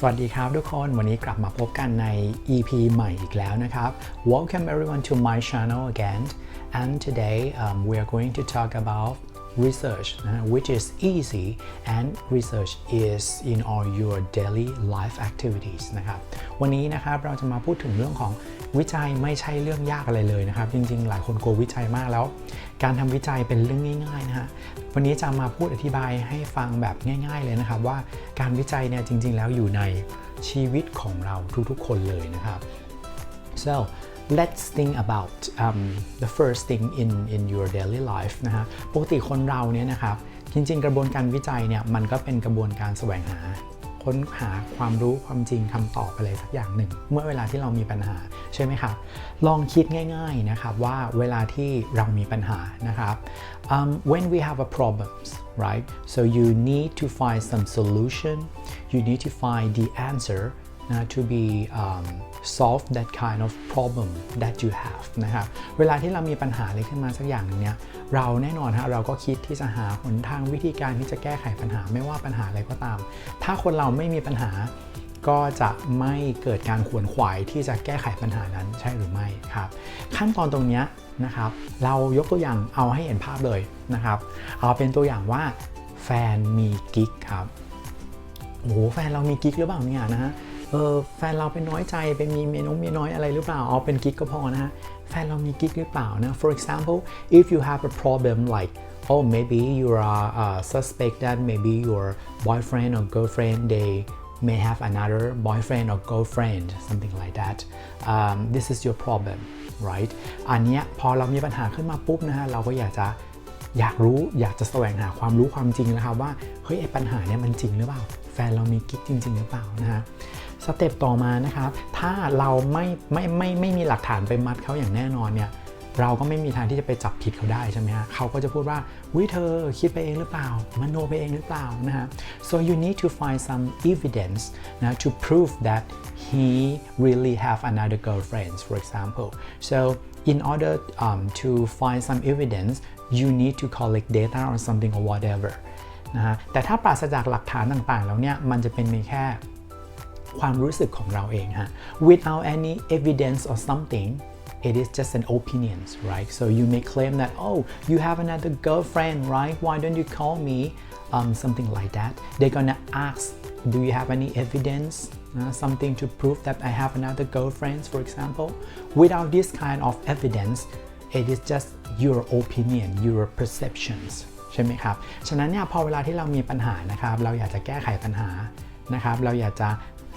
สวัสดีครับทุกคน วันนี้กลับมาพบกันใน EP ใหม่อีกแล้วนะครับ Welcome everyone to my channel again and today um, we are going to talk about research which is easy and research is in all your daily life activities นะครับ วันนี้นะครับเราจะมาพูดถึงเรื่องของ วิจัยไม่ใช่เรื่องยากอะไรเลยนะครับ จริงๆ หลายคนกลัววิจัยมากแล้ว การทำวิจัยเป็นเรื่องง่ายๆนะฮะวันนี้จะมาพูดอธิบายให้ฟังแบบง่าย ๆ เลยนะครับ ว่าการวิจัยเนี่ยจริง ๆ แล้วอยู่ในชีวิตของเราทุกๆ คนเลยนะครับ so let's think about um, the first thing in in your daily life นะฮะปกติคนเราเนี่ยนะครับจริง ๆ กระบวนการวิจัยเนี่ยมันก็เป็นกระบวนการแสวงหา ค้นหาความรู้ความจริงคำตอบอะไรสักอย่างหนึ่ง เมื่อเวลาที่เรามีปัญหาใช่ไหมครับลองคิดง่ายๆนะครับว่าเวลาที่เรามีปัญหานะครับ um, when we have a problems right so you need to find some solution you need to find the answer นะ to be um, solve that kind of problem that you have นะครับเวลาที่เรามีปัญหาอะไรขึ้นมาสักอย่างหนึงเนี่ยเราแน่นอนฮะเราก็คิดที่จะหาหนทางวิธีการที่จะแก้ไขปัญหาไม่ว่าปัญหาอะไรก็ตาม ถ้าคนเราไม่มีปัญหาก็จะไม่เกิดการขวนขวายที่จะแก้ไขปัญหานั้นใช่หรือไม่ครับขั้นตอนตรงเนี้ยนะครับเรายกตัวอย่างเอาให้เห็นภาพเลยนะครับเอาเป็นตัวอย่างว่าแฟนมีกิ๊กครับโอ้โหแฟนเรามีกิ๊กหรือเปล่าเนี่ยนะฮะ เออแฟนเราเป็นน้อยใจไปมีเมียน้องเมียน้อยอะไรหรือเปล่าเอาเป็นกิ๊กก็พอนะฮะแฟนเรามีกิ๊กหรือเปล่านะ for example if you have a problem like oh maybe you are uh, suspect that maybe your boyfriend or girlfriend they may have another boyfriend or girlfriend something like that um, this is your problem right อันเนี้ยพอเรามีปัญหาขึ้นมาปุ๊บนะฮะเราก็อยากจะอยากรู้อยากจะแสวงหาความรู้ความจริงนะครับว่าเฮ้ยไอ้ปัญหาเนี้ยมันจริงหรือเปล่า แฟนเรามีกิ๊กจริง ๆ หรือเปล่านะฮะ สเต็ปต่อมานะครับ ถ้าเราไม่ไม่ไม่ไม่มีหลักฐานไปมัดเขาอย่างแน่นอนเนี่ยเราก็ไม่มีทางที่จะไปจับผิดเขาได้ใช่ไหมฮะเขาก็จะพูดว่าวิเธอคิดไปเองหรือเปล่า มโนไปเองหรือเปล่านะฮะ so you need to find some evidence นะ to prove that he really have another girlfriend for example so in order um, to find some evidence you need to collect data or something or whatever นะฮะแต่ถ้าปราศจากหลักฐานต่างๆ แล้วเนี่ยมันจะเป็นเพีแค่ ความรู้สึกของเราเองฮะ without any evidence or something it is just an opinions right so you may claim that oh you have another girlfriend right why don't you call me um, something like that they're gonna ask do you have any evidence uh, something to prove that I have another girlfriend for example without this kind of evidence it is just your opinion your perceptions ใช่ไหมครับ ฉะนั้นเนี่ยพอเวลาที่เรามีปัญหานะครับ เราอยากจะแก้ไขปัญหานะครับ เราอยากจะ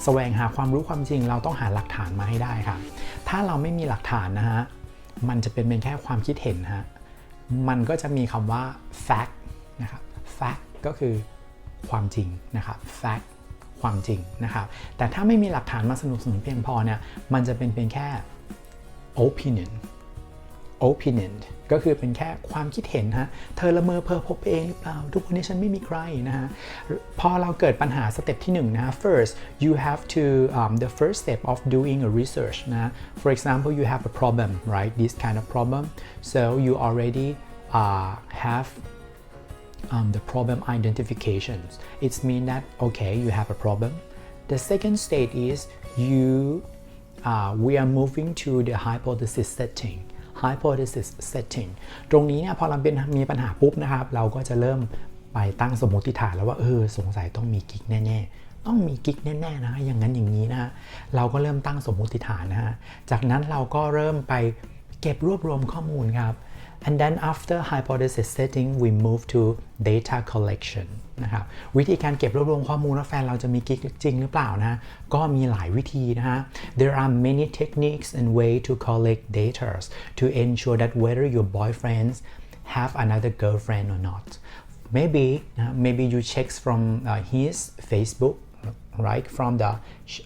แสวงหาความรู้ความจริง เราต้องหาหลักฐานมาให้ได้ครับถ้าเราไม่มีหลักฐานนะฮะ มันจะเป็นเพียงแค่ความคิดเห็นฮะ มันก็จะมีคำว่า fact นะครับ fact ก็คือความจริงนะครับ fact ความจริงนะครับ แต่ถ้าไม่มีหลักฐานมาสนับสนุนเพียงพอเนี่ย มันจะเป็นเพียงแค่ opinion opinion ก็คือเป็นแค่ความคิดเห็นฮะ เธอละเมอเพอพบเองหรือเปล่า ทุกวันนี้ฉันไม่มีใครนะฮะ พอเราเกิดปัญหาสเต็ปที่1นงนะฮะ first you have to um, the first step of doing a research นะ for example you have a problem right this kind of problem so you already uh, have um, the problem identifications it means that okay you have a problem the second stage is you uh, we are moving to the hypothesis setting hypothesis setting ตรงนี้เนี่ยพอเราเป็นมีปัญหาปุ๊บนะครับ เราก็จะเริ่มไปตั้งสมมติฐานแล้วว่าเออสงสัยต้องมีกิ๊กแน่ๆ ต้องมีกิ๊กแน่ๆนะอย่างนั้นอย่างนี้นะเราก็เริ่มตั้งสมมติฐานนะฮะจากนั้นเราก็เริ่มไปเก็บรวบรวมข้อมูลครับ and then after hypothesis setting we move to data collection นะครับ วิธีการเก็บรวบรวมข้อมูลว่าแฟนเราจะมีกิ๊กจริงหรือเปล่านะ ก็มีหลายวิธีนะฮะ there are many techniques and way to collect data to ensure that whether your boyfriends have another girlfriend or not maybe uh, maybe you check from uh, his Facebook right from the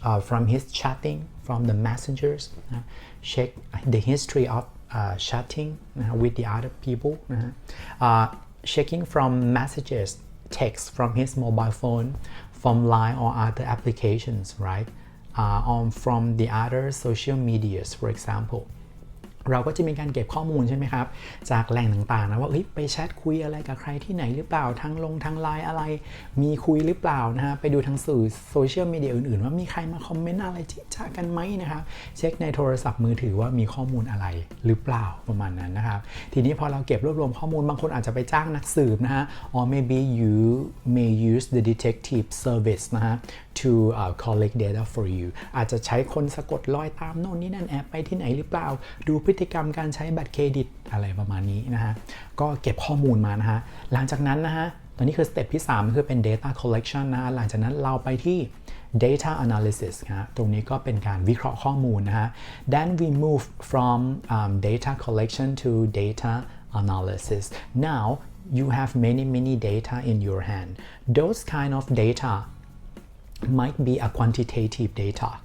uh, from his chatting from the messengers uh, check the history of uh, chatting uh, with the other people uh, checking from messages text from his mobile phone from line or other applications right? Uh, or from the other social medias for example เราก็จะมีการเก็บข้อมูลใช่ไหมครับ จากแหล่งต่างๆนะว่าไปแชทคุยอะไรกับใครที่ไหนหรือเปล่าทางลงทางไลน์อะไร มีคุยหรือเปล่านะฮะไปดูทางสื่อโซเชียลมีเดียอื่นๆ ว่ามีใครมาคอมเมนต์อะไรจิจากันไหมนะครับเช็คในโทรศัพท์มือถือว่ามีข้อมูลอะไรหรือเปล่าประมาณนั้นนะครับ ทีนี้พอเราเก็บรวบรวมข้อมูลบางคนอาจจะไปจ้างนักสืบนะฮะ or maybe you may use the detective service นะฮะ to uh, collect data for you อาจจะใช้คนสะกดรอยตามโน่นนี่นั่นแอบไปที่ไหนหรือเปล่า ดูพฤติกรรมการใช้บัตรเครดิตอะไรประมาณนี้นะฮะ ก็เก็บข้อมูลมานะฮะ หลังจากนั้นนะฮะ ตอนนี้คือสเต็ปที่ 3 คือเป็น data collection นะฮะ หลังจากนั้นเราไปที่ data analysis นะฮะ ตรงนี้ก็เป็นการวิเคราะห์ข้อมูลนะฮะ then we move from um, data collection to data analysis now you have many many data in your hand those kind of data might be a quantitative data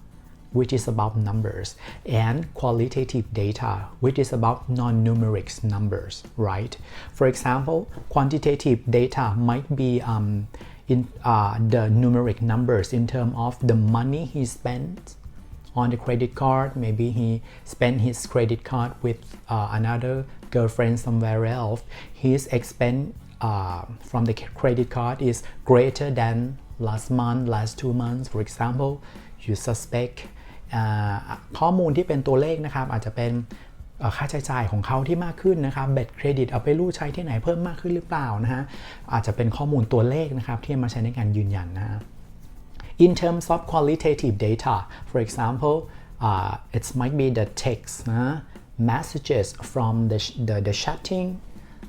which is about numbers and qualitative data which is about non-numeric numbers right? For example quantitative data might be um, in uh, the numeric numbers in terms of the money he spent on the credit card. Maybe he spent his credit card with uh, another girlfriend somewhere else. His expense uh, from the credit card is greater than last month last two months for example you suspect ข้อมูลที่เป็นตัวเลขนะครับ อาจจะเป็นค่าใช้จ่ายของเขาที่มากขึ้นนะครับเบ็ดเครดิตเอาไปรูดใช้ที่ไหนเพิ่มมากขึ้นหรือเปล่านะฮะอาจจะเป็นข้อมูลตัวเลขนะครับที่มาใช้ในการยืนยันนะฮะ In terms of qualitative data, for example, uh, it might be the text, uh, messages from the, the, the chatting,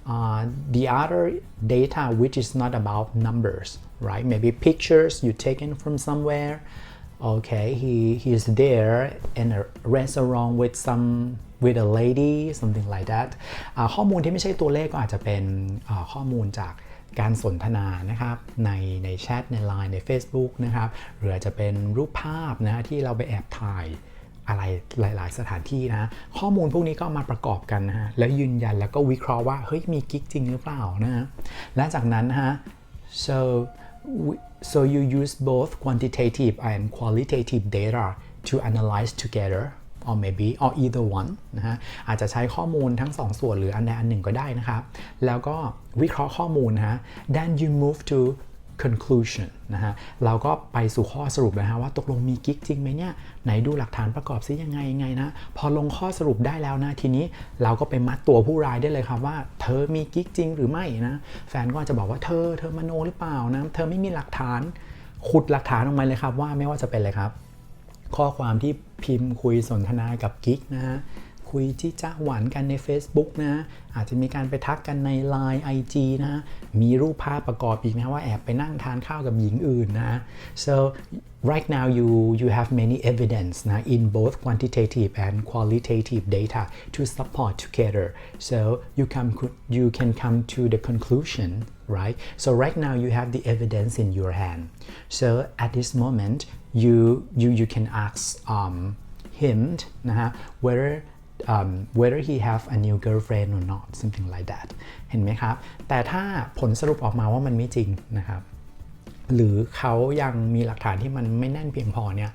uh, the other data which is not about numbers, right? Maybe pictures you taken from somewhere. Okay, he, he is there in a restaurant with some with a lady, something like that. ข้อมูลที่ไม่ใช่ตัวเลขก็อาจจะเป็นข้อมูลจากการสนทนานะครับในในแชทใน Line ใน Facebook นะครับหรืออาจจะเป็นรูปภาพนะที่เราไปแอบถ่ายอะไรหลาย ๆ สถานที่นะข้อมูลพวกนี้ก็มาประกอบกันนะฮะแล้วยืนยันแล้วก็วิเคราะห์ว่าเฮ้ยมีกิ๊กจริงหรือเปล่านะฮะและจากนั้นนะฮะ so so you use both quantitative and qualitative data to analyze together or maybe or either one นะฮะอาจจะใช้ข้อมูลทั้งสองส่วนหรืออันใดอันหนึ่งก็ได้นะครับ แล้วก็วิเคราะห์ข้อมูลนะฮะ then you move to conclusion นะฮะเราก็ไปสู่ข้อสรุปนะฮะว่าตกลงมีกิ๊กจริงไหมเนี่ยไหนดูหลักฐานประกอบซิยังไงยังไงนะพอลงข้อสรุปได้แล้วนะทีนี้เราก็ไปมัดตัวผู้ร้ายได้เลยครับว่า เธอมีกิ๊กจริงหรือไม่นะแฟนก็จจะบอกว่าเธอเธอมโนหรือเปล่านะเธอไม่มีหลักฐานขุดหลักฐานออกมาเลยครับว่าไม่ว่าจะเป็นอะไรครับ ข้อความที่พิมพ์คุยสนทนากับกิ๊กนะฮะ คุยจี้จ้าหวานกันใน Facebook นะอาจจะมีการไปทักกันใน Line IG นะมีรูปภาพประกอบอีกนะว่าแอบไปนั่งทานข้าวกับหญิงอื่นนะ so right now you you have many evidence นะ in both quantitative and qualitative data to support together so you come you can come to the conclusion right so right now you have the evidence in your hand so at this moment you you you can ask um, him นะฮะ whether um, whether he have a new girlfriend or not something like that เห็นไหมครับ แต่ถ้าผลสรุปออกมาว่ามันไม่จริงนะครับ หรือเขายังมีหลักฐานที่มันไม่แน่นเพียงพอเนี่ย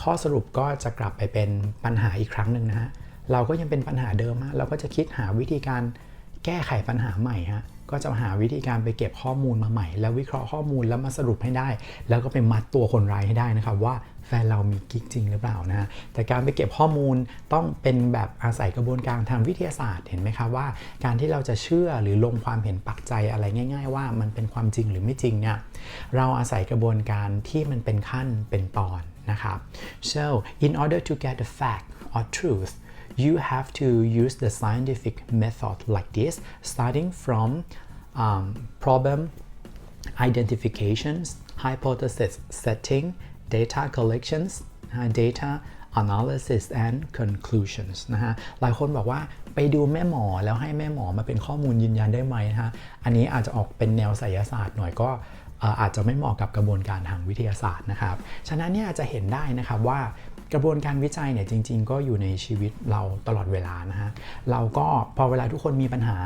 ข้อสรุปก็จะกลับไปเป็นปัญหาอีกครั้งหนึ่งนะฮะ เราก็ยังเป็นปัญหาเดิมฮะเราก็จะคิดหาวิธีการแก้ไขปัญหาใหม่ฮะ ก็จะหาวิธีการไปเก็บข้อมูลมาใหม่ แล้ววิเคราะห์ข้อมูลแล้วมาสรุปให้ได้ แล้วก็ไปมัดตัวคนร้ายให้ได้นะครับว่าแฟนเรามีกิ๊กจริงหรือเปล่านะ แต่การไปเก็บข้อมูลต้องเป็นแบบอาศัยกระบวนการทางวิทยาศาสตร์เห็นไหมครับว่า การที่เราจะเชื่อหรือลงความเห็นปักใจอะไรง่าย ๆ ว่ามันเป็นความจริงหรือไม่จริงเนี่ยเราอาศัยกระบวนการที่มันเป็นขั้นเป็นตอนนะครับ so in order to get the fact or truth you have to use the scientific method like this starting from um, problem identifications hypothesis setting data collections uh, data analysis and conclusions นะฮะ หลายคนบอกว่าไปดูแม่หมอแล้วให้แม่หมอมาเป็นข้อมูลยืนยันได้ไหมนะฮะ อันนี้อาจจะออกเป็นแนวไสยศาสตร์หน่อยก็เอ่ออาจจะไม่เหมาะกับกระบวนการทางวิทยาศาสตร์นะครับ ฉะนั้นเนี่ยจะเห็นได้นะครับว่า กระบวนการวิจัยเนี่ยจริง ๆ ก็อยู่ในชีวิตเราตลอดเวลานะฮะเราก็พอเวลาทุกคนมีปัญหา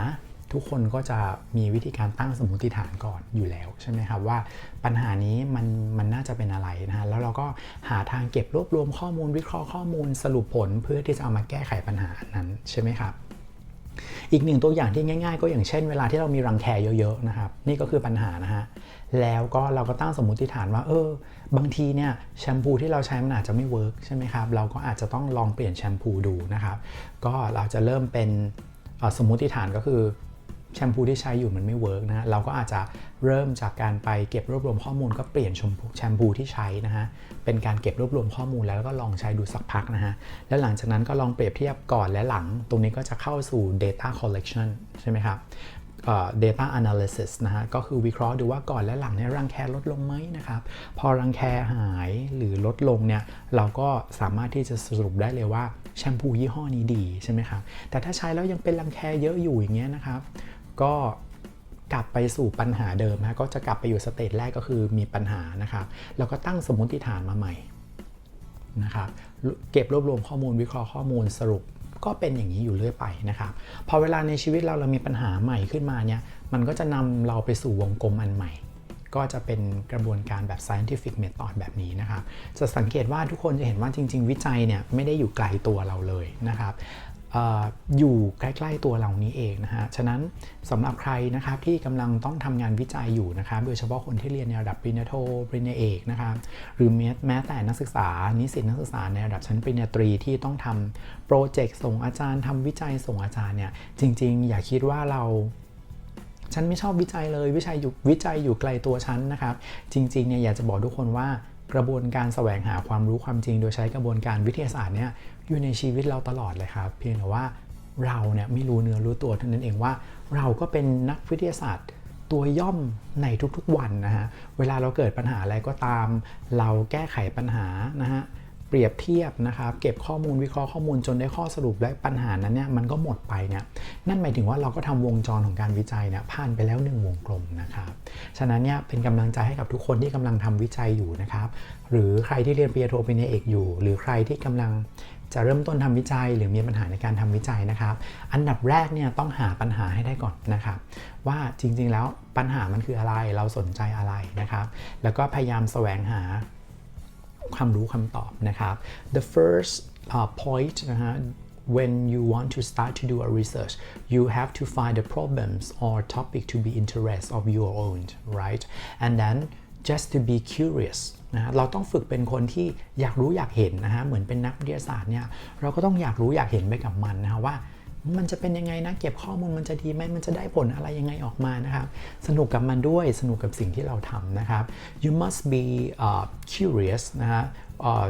ทุกคนก็จะมีวิธีการตั้งสมมติฐานก่อนอยู่แล้วใช่ไหมครับว่าปัญหานี้มันมันน่าจะเป็นอะไรนะฮะแล้วเราก็หาทางเก็บรวบรวมข้อมูลวิเคราะห์ข้อมูลสรุปผลเพื่อที่จะเอามาแก้ไขปัญหานั้นใช่ไหมครับอีกหนึ่งตัวอย่างที่ง่าย ๆ ก็อย่างเช่น เวลาที่เรามีรังแคเยอะๆนะครับนี่ก็คือปัญหานะฮะ แล้วก็เราก็ตั้งสมมติฐานว่าเออบางทีเนี่ยแชมพูที่เราใช้มันอาจจะไม่เวิร์กใช่ไหมครับเราก็อาจจะต้องลองเปลี่ยนแชมพูดูนะครับก็เราจะเริ่มเป็นสมมติฐานก็คือแชมพูที่ใช้อยู่มันไม่เวิร์กนะเราก็อาจจะเริ่มจากการไปเก็บรวบรวมข้อมูลก็เปลี่ยนแชมพูที่ใช้นะฮะเป็นการเก็บรวบรวมข้อมูลแล้วก็ลองใช้ดูสักพักนะฮะแล้วหลังจากนั้นก็ลองเปรียบเทียบก่อนและหลัง ตรงนี้ก็จะเข้าสู่ data collection ใช่ไหมครับ data analysis นะฮะก็คือวิเคราะห์ดูว่าก่อนและหลังเนี่ยรังแคลดลงไหมนะครับ พอรังแคหายหรือลดลงเนี่ยเราก็สามารถที่จะสรุปได้เลยว่าแชมพูยี่ห้อนี้ดีใช่ไหมครับแต่ถ้าใช้แล้วยังเป็นรังแคเยอะอยู่อย่างเงี้ยนะครับ ก็กลับไปสู่ปัญหาเดิมนะก็จะกลับไปอยู่สเตจแรกก็คือมีปัญหานะครับแล้วก็ตั้งสมมติฐานมาใหม่นะครับเก็บรวบรวมข้อมูลวิเคราะห์ข้อมูลสรุป ก็เป็นอย่างนี้อยู่เรื่อยไปนะครับพอเวลาในชีวิตเราเรามีปัญหาใหม่ขึ้นมาเนี่ยมันก็จะนำเราไปสู่วงกลมอันใหม่ ก็จะเป็นกระบวนการแบบ scientific method แบบนี้นะครับจะสังเกตว่าทุกคนจะเห็นว่าจริง ๆ วิจัยเนี่ยไม่ได้อยู่ไกลตัวเราเลยนะครับ อยู่ใกล้ๆตัวเรานี้เองนะฮะ ฉะนั้นสำหรับใครนะครับที่กำลังต้องทำงานวิจัยอยู่นะครับ โดยเฉพาะคนที่เรียนในระดับปริญญาโทปริญญาเอกนะครับ หรือแม้แต่นักศึกษา นิสิตนักศึกษาในระดับชั้นปริญญาตรีที่ต้องทำโปรเจกต์ส่งอาจารย์ทำวิจัยส่งอาจารย์เนี่ย จริง ๆ อย่าคิดว่าเราฉันไม่ชอบวิจัยเลยวิจัยอยู่วิจัยอยู่ไกลตัวฉันนะครับ จริงๆเนี่ยอยากจะบอกทุกคนว่ากระบวนการแสวงหาความรู้ความจริง โดยใช้กระบวนการวิทยาศาสตร์เนี่ย อยู่ในชีวิตเราตลอดเลยครับ เพียงแต่ว่าเราเนี่ยไม่รู้เนื้อรู้ตัวเท่านั้นเองว่า เราก็เป็นนักวิทยาศาสตร์ตัวย่อมในทุกๆวันนะฮะ เวลาเราเกิดปัญหาอะไรก็ตาม เราแก้ไขปัญหานะฮะเปรียบเทียบนะครับ เก็บข้อมูลวิเคราะห์ข้อมูลจนได้ข้อสรุปและปัญหานั้นเนี่ยมันก็หมดไปเนี่ยนั่นหมายถึงว่าเราก็ทำวงจรของการวิจัยเนี่ยผ่านไปแล้วหนึ่งวงกลมนะครับ ฉะนั้นเนี่ยเป็นกำลังใจให้กับทุกคนที่กำลังทำวิจัยอยู่นะครับ หรือใครที่เรียนปริญญาโทปริญญาเอกอยู่ หรือใครที่กำลัง จะเริ่มต้นทำวิจัย หรือมีปัญหาในการทำวิจัยนะครับ อันดับแรกเนี่ยต้องหาปัญหาให้ได้ก่อนนะครับ ว่าจริงๆแล้วปัญหามันคืออะไรเราสนใจอะไรนะครับ แล้วก็พยายามแสวงหาความรู้คำตอบนะครับ the first uh, point นะฮะ when you want to start to do a research you have to find the problems or topic to be interest of your own right and then just to be curious นะเราต้องฝึกเป็นคนที่อยากรู้อยากเห็นนะฮะเหมือนเป็นนักวิทยาศาสตร์เนี่ยเราก็ต้องอยากรู้อยากเห็นไปกับมันนะฮะว่ามันจะเป็นยังไงนะ เก็บข้อมูลมันจะดีไหมมันจะได้ผลอะไรยังไงออกมานะครับ สนุกกับมันด้วยสนุกกับสิ่งที่เราทำนะครับ you must be uh, curious นะฮะ uh,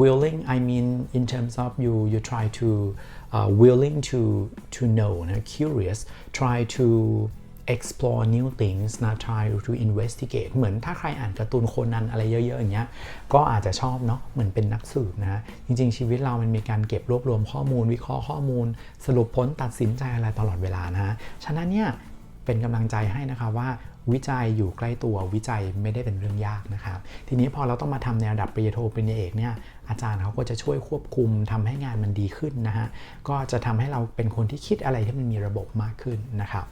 willing I mean in terms of you you try to uh, willing to to know นะ curious try to explore new things นะ try to investigate เหมือนถ้าใครอ่านการ์ตูนโคนันอะไรเยอะ ๆ อย่างเงี้ย ก็อาจจะชอบเนาะ เหมือนเป็นนักสืบนะ จริง ๆ ชีวิตเรามันมีการเก็บรวบรวมข้อมูล วิเคราะห์ข้อมูล สรุปผลตัดสินใจอะไรตลอดเวลานะ ฉะนั้นเนี่ย เป็นกำลังใจให้นะคะว่าวิจัยอยู่ใกล้ตัววิจัยไม่ได้เป็นเรื่องยากนะครับ ทีนี้พอเราต้องมาทำในระดับปริญญาโทปริญญาเอกเนี่ยอาจารย์เขาก็จะช่วยควบคุมทำให้งานมันดีขึ้นนะฮะก็จะทำให้เราเป็นคนที่คิดอะไรที่มันมีระบบมากขึ้นนะครับ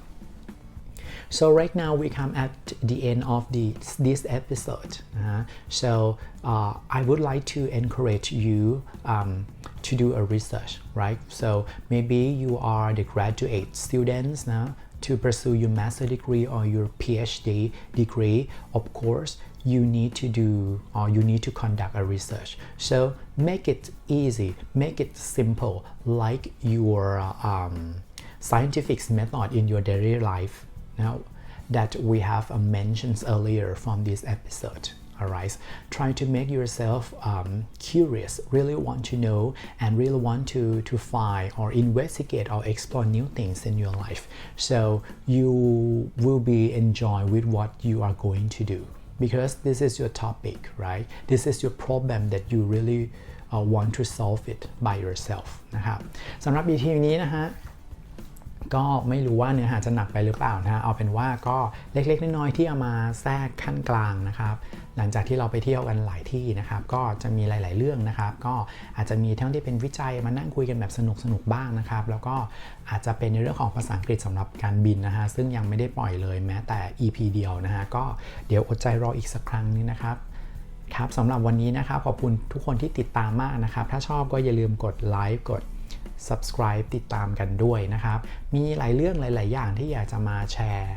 So right now we come at the end of the, this episode. Uh, so uh, I would like to encourage you um, to do a research, right? So maybe you are the graduate students now to pursue your master degree or your PhD degree. Of course, you need to do or you need to conduct a research. So make it easy, make it simple, like your um, scientific method in your daily life now that we have uh, mentioned earlier from this episode alright try to make yourself um, curious really want to know and really want to to find or investigate or explore new things in your life so you will be enjoy with what you are going to do because this is your topic right this is your problem that you really uh, want to solve it by yourself นะครับสำหรับ EP นี้นะฮะ ก็ไม่รู้ว่าเนื้อหาจะหนักไปหรือเปล่านะฮะเอาเป็นว่าก็เล็กๆน้อยๆที่เอามาแทรกขั้นกลางนะครับ หลังจากที่เราไปเที่ยวกันหลายที่นะครับ ก็จะมีหลาย ๆ เรื่องนะครับ ก็อาจจะมีทั้งที่เป็นวิจัยมานั่งคุยกันแบบสนุกๆบ้างนะครับ แล้วก็อาจจะเป็นในเรื่องของภาษาอังกฤษสำหรับการบินนะฮะซึ่งยังไม่ได้ปล่อยเลยแม้แต่ EP เดียวนะฮะก็เดี๋ยวอดใจรออีกสักครั้งนึงนะครับครับสำหรับวันนี้นะครับขอบคุณทุกคนที่ติดตามมากนะครับ ถ้าชอบก็อย่าลืมกดไลค์กด subscribe ติดตามกันด้วยนะครับ มีหลายเรื่องหลาย ๆ อย่างที่อยากจะมาแชร์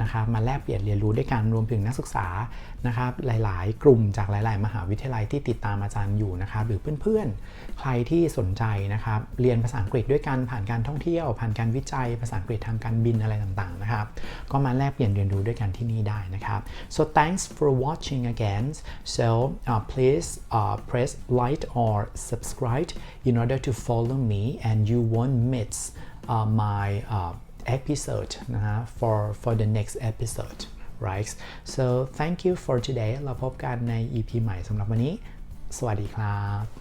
นะครับมาแลกเปลี่ยนเรียนรู้ด้วยกันรวมถึงนักศึกษานะครับหลาย ๆ กลุ่มจากหลาย ๆ มหาวิทยาลัยที่ติดตามอาจารย์อยู่นะครับหรือเพื่อน ๆ ใครที่สนใจนะครับเรียนภาษาอังกฤษด้วยกันผ่านการท่องเที่ยว ผ่านการวิจัย ภาษาอังกฤษทางการบินอะไรต่าง ๆ นะครับก็มาแลกเปลี่ยนเรียนรู้ด้วยกันที่นี่ได้นะครับ so thanks for watching again so uh, please uh, press like or subscribe in order to follow me and you won't miss uh, my uh, episode นะฮะ for for the next episode right so thank you for today เราพบกันใน EP ใหม่สำหรับวันนี้ สวัสดีครับ